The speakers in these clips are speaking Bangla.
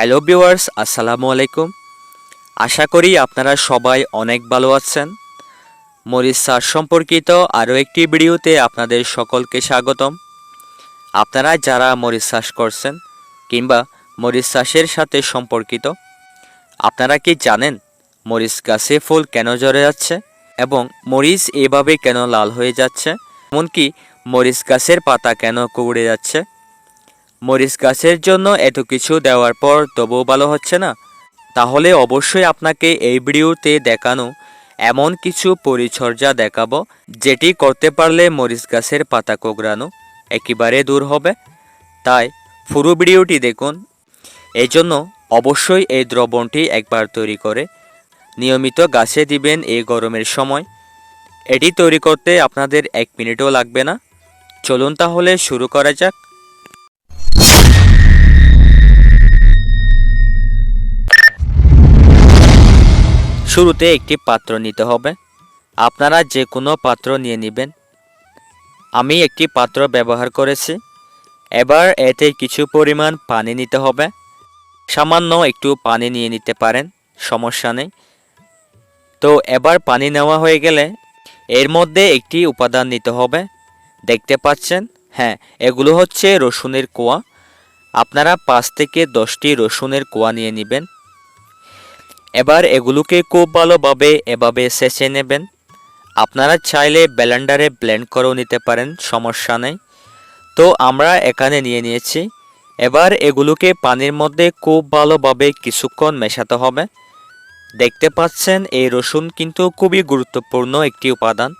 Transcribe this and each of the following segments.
হ্যালো ভিউয়ার্স, আসসালামু আলাইকুম। আশা করি আপনারা সবাই অনেক ভালো আছেন। মরিচ চাষ সম্পর্কিত আরও একটি ভিডিওতে আপনাদের সকলকে স্বাগতম। আপনারা যারা মরিচ চাষ করছেন কিংবা মরিচ চাষের সাথে সম্পর্কিত, আপনারা কি জানেন মরিচ গাছে ফুল কেন ঝরে যাচ্ছে এবং মরিচ এভাবে কেন লাল হয়ে যাচ্ছে? এমনকি মরিচ গাছের পাতা কেন কুড়ে যাচ্ছে? মরিচ গাছের জন্য এত কিছু দেওয়ার পর তবুও ভালো হচ্ছে না। তাহলে অবশ্যই আপনাকে এই ভিডিওতে দেখানো এমন কিছু পরিচর্যা দেখাবো, যেটি করতে পারলে মরিচ গাছের পাতা কোগড়ানো একেবারে দূর হবে। তাই পুরো ভিডিওটি দেখুন। এই জন্য অবশ্যই এই দ্রবণটি একবার তৈরি করে নিয়মিত গাছে দিবেন এই গরমের সময়। এটি তৈরি করতে আপনাদের এক মিনিটও লাগবে না। চলুন তাহলে শুরু করা যাক। শুরুতে একটি পাত্র নিতে হবে। আপনারা যে কোনো পাত্র নিয়ে নেবেন। আমি একটি পাত্র ব্যবহার করেছি। এবার এতে কিছু পরিমাণ পানি নিতে হবে। সামান্য একটু পানি নিয়ে নিতে পারেন, সমস্যা নেই। তো এবার পানি নেওয়া হয়ে গেলে এর মধ্যে একটি উপাদান নিতে হবে। দেখতে পাচ্ছেন? হ্যাঁ এগুলো হচ্ছে রসুনের কোয়া। আপনারা পাঁচ থেকে দশটি রসুনের কোয়া নিয়ে নেবেন। এবার এগুলোকে খুব ভালোভাবে এভাবে সেচে নেবেন। আপনারা চাইলে ব্লেন্ডারে ব্লেন্ড করেও নিতে পারেন, সমস্যা নেই। তো আমরা এখানে নিয়ে নিয়েছি। এবার এগুলোকে পানির মধ্যে খুব ভালোভাবে কিছুক্ষণ মেশাতে হবে। দেখতে পাচ্ছেন, এই রসুন কিন্তু খুবই গুরুত্বপূর্ণ একটি উপাদান,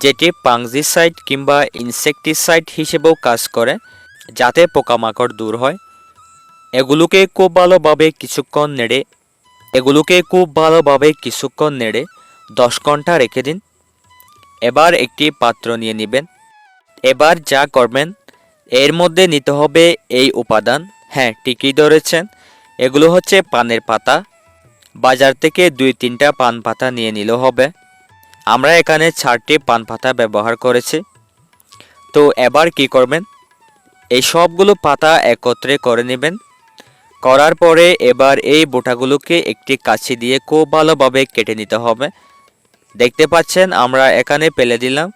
যেটি পাংজিসাইড কিংবা ইনসেকটিসাইড হিসেবেও কাজ করে, যাতে পোকামাকড় দূর হয়। এগুলোকে খুব ভালোভাবে কিছুক্ষণ নেড়ে এগুলোকে খুব ভালোভাবে কিছুক্ষণ নেড়ে দশ ঘণ্টা রেখে দিন। এবার একটি পাত্র নিয়ে নেবেন। এবার যা করবেন, এর মধ্যে নিতে হবে এই উপাদান। হ্যাঁ ঠিকই ধরেছেন। এগুলো হচ্ছে পানের পাতা। বাজার থেকে দুই তিনটা পান পাতা নিয়ে নিলেও হবে। আমরা এখানে চারটি পান পাতা ব্যবহার করেছি। তো এবার কি করবেন? এই সবগুলো পাতা একত্রে করে নেবেন। করার পরে এবার এই বোটাগুলোকে একটি কাছি দিয়ে খুব ভালোভাবে কেটে নিতে হবে। দেখতে পাচ্ছেন, আমরা এখানে পেলে দিলাম।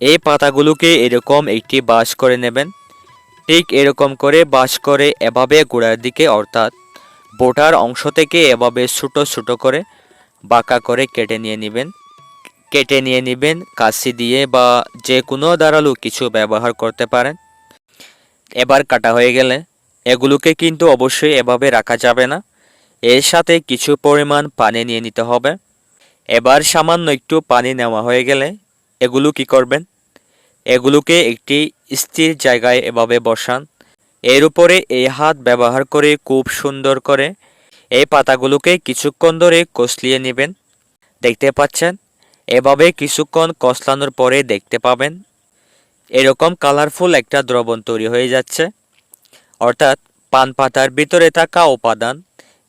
এই পাতাগুলোকে এরকম একটি বাস করে নেবেন। ঠিক এরকম করে বাস করে এভাবে গোড়ার দিকে, অর্থাৎ বোটার অংশ থেকে এভাবে ছোটো ছোটো করে বাঁকা করে কেটে নিয়ে নেবেন। কেটে নিয়ে নেবেন কাশি দিয়ে বা যে কোনো দাঁড়াল কিছু ব্যবহার করতে পারেন। এবার কাটা হয়ে গেলে এগুলোকে কিন্তু অবশ্যই এভাবে রাখা যাবে না। এর সাথে কিছু পরিমাণ পানি নিয়ে নিতে হবে। এবার সামান্য একটু পানি নেওয়া হয়ে গেলে এগুলো কি করবেন? এগুলোকে একটি স্থির জায়গায় এভাবে বসান। এর উপরে এই হাত ব্যবহার করে খুব সুন্দর করে এই পাতাগুলোকে কিছুক্ষণ ধরে কষলিয়ে নেবেন। দেখতে পাচ্ছেন? এভাবে কিছুক্ষণ কষলানোর পরে দেখতে পাবেন। এরকম কালারফুল একটা দ্রবণ তৈরি হয়ে যাচ্ছে। অর্থাৎ পান পাতার ভিতরে থাকা উপাদান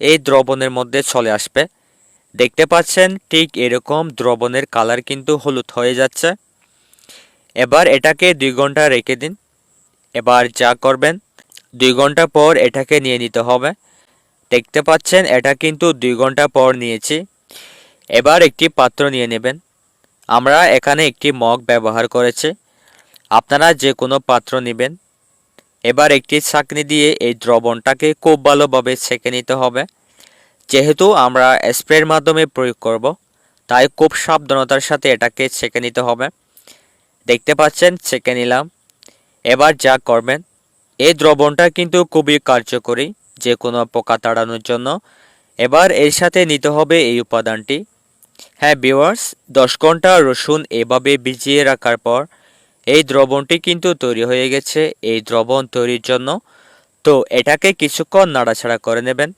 এই দ্রবণের মধ্যে চলে আসবে। দেখতে পাচ্ছেন ঠিক এরকম দ্রবণের কালার কিন্তু হলুদ হয়ে যাচ্ছে। এবার এটাকে দুই ঘণ্টা রেখে দিন। এবার যা করবেন, দুই ঘণ্টা পর এটাকে নিয়ে নিতে হবে। দেখতে পাচ্ছেন, এটা কিন্তু দুই ঘণ্টা পর নিয়েছি। এবার একটি পাত্র নিয়ে নেবেন। আমরা এখানে একটি মগ ব্যবহার করেছি। আপনারা যে কোনো পাত্র নেবেন। এবার একটি ছাঁকনি দিয়ে এই দ্রবণটাকে খুব ভালোভাবে ছেঁকে নিতে হবে। যেহেতু আমরা স্প্রের মাধ্যমে প্রয়োগ করব, তাই খুব সাবধানতার সাথে এটাকে ছেঁকে নিতে হবে। দেখতে পাচ্ছেন, ছেঁকে নিলাম। এবার যা করবেন, এই দ্রবণটা কিন্তু খুবই কার্যকরী যে কোনো পোকা তাড়ানোর জন্য। এবার এর সাথে নিতে হবে এই উপাদানটি। হ্যাঁ বিওয়ার্স দশ ঘণ্টা রসুন এভাবে ভিজিয়ে রাখার পর এই দ্রবণটি কিন্তু তৈরি হয়ে গেছে এই দ্রবণ তৈরির জন্য। তো এটাকে কিছুক্ষণ নাড়াছাড়া করে নেবেন।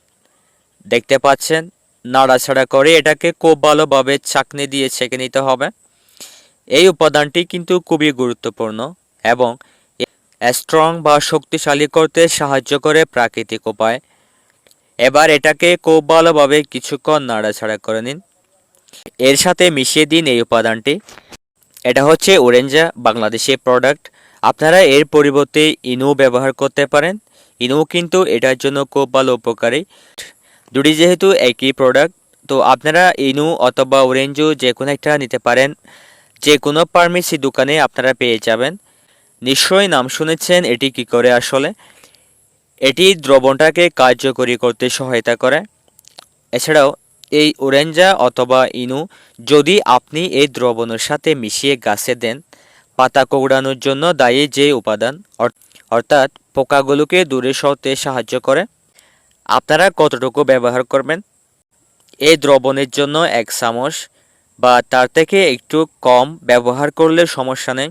দেখতে পাচ্ছেন নাড়াছাড়া করে এটাকে খুব ভালোভাবে চাকনি দিয়ে ছেঁকে নিতে হবে। এই উপাদানটি কিন্তু খুবই গুরুত্বপূর্ণ এবং স্ট্রং বা শক্তিশালী করতে সাহায্য করে প্রাকৃতিক উপায়। এবার এটাকে খুব ভালোভাবে কিছুক্ষণ নাড়াছাড়া করে নিন। এর সাথে মিশিয়ে দিন এই উপাদানটি। এটা হচ্ছে ওরেঞ্জা বাংলাদেশি প্রোডাক্ট আপনারা এর পরিবর্তে ইনো ব্যবহার করতে পারেন। ইনো কিন্তু এটার জন্য খুব ভালো উপকারী। দুটি যেহেতু একই প্রোডাক্ট তো আপনারা ইনো অথবা ওরেঞ্জও যে কোনো একটা নিতে পারেন। যে কোনো ফার্মেসি দোকানে আপনারা পেয়ে যাবেন। নিশ্চয়ই নাম শুনেছেন এটি কি করে আসলে? এটি দ্রবণটাকে কার্যকরী করতে সহায়তা করে। এছাড়াও এই ওরেঞ্জা অথবা ইনু যদি আপনি এই দ্রবণের সাথে মিশিয়ে গাছে দেন, পাতা কোগড়ানোর জন্য দায়ী যে উপাদান, অর- অর্থাৎ পোকাগুলোকে দূরে সরতে সাহায্য করে। আপনারা কতটুকু ব্যবহার করবেন? এই দ্রবণের জন্য এক চামচ বা তার থেকে একটু কম ব্যবহার করলে সমস্যা নেই।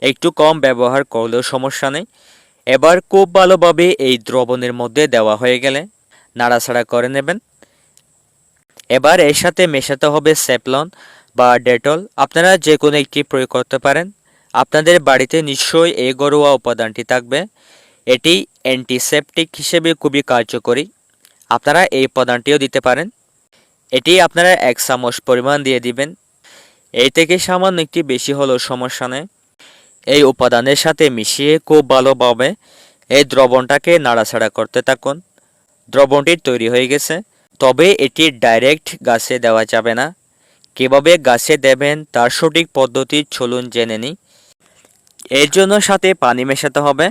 একটু কম ব্যবহার করলেও সমস্যা নেই। এবার খুব ভালোভাবে এই দ্রবণের মধ্যে দেওয়া হয়ে গেলে নাড়াছাড়া করে নেবেন। এবার এর সাথে মেশাতে হবে সেপলন বা ডেটল। আপনারা যে কোনো একটি প্রয়োগ করতে পারেন। আপনাদের বাড়িতে নিশ্চয়ই এই ঘরোয়া উপাদানটি থাকবে। এটি অ্যান্টিসেপটিক হিসেবে খুবই কার্যকরী। আপনারা এই উপাদানটিও দিতে পারেন। এটি আপনারা এক চামচ পরিমাণ দিয়ে দিবেন। এই থেকে সামান্য একটি বেশি হলেও সমস্যা নেই। এই উপাদানের সাথে মিশিয়ে খুব ভালোভাবে এই দ্রবণটাকে নাড়াছাড়া করতে থাকুন। দ্রবণটি তৈরি হয়ে গেছে। তবে এটি ডাইরেক্ট গাছে দেওয়া যাবে না। কীভাবে গাছে দেবেন তার সঠিক পদ্ধতি চলুন জেনে নিই। এর জন্য সাথে পানি মেশাতে হবে।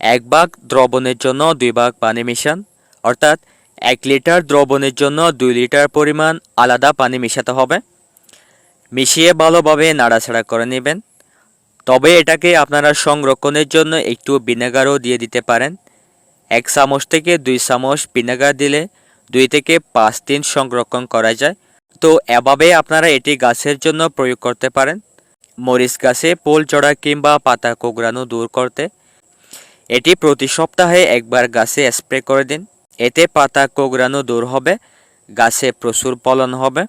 এক ভাগ দ্রবণের জন্য দুই ভাগ পানি মিশান। অর্থাৎ এক লিটার দ্রবণের জন্য দুই লিটার পরিমাণ আলাদা পানি মেশাতে হবে। মিশিয়ে ভালোভাবে নাড়াচাড়া করে নেবেন। তবে এটাকে আপনারা সংরক্ষণের জন্য একটু ভিনেগারও দিয়ে দিতে পারেন। এক চামচ থেকে দুই চামচ ভিনেগার দিলে দুই থেকে পাঁচ দিন সংরক্ষণ করা যায়। তো এভাবে আপনারা এটি গাছের জন্য প্রয়োগ করতে পারেন। মরিচ গাছে পোল চড়া কিংবা পাতা কোগড়ানো দূর করতে। এটি প্রতি সপ্তাহে একবার গাছে স্প্রে করে দিন। এতে পাতা কোগড়ানো দূর হবে, গাছে প্রচুর ফলন হবে।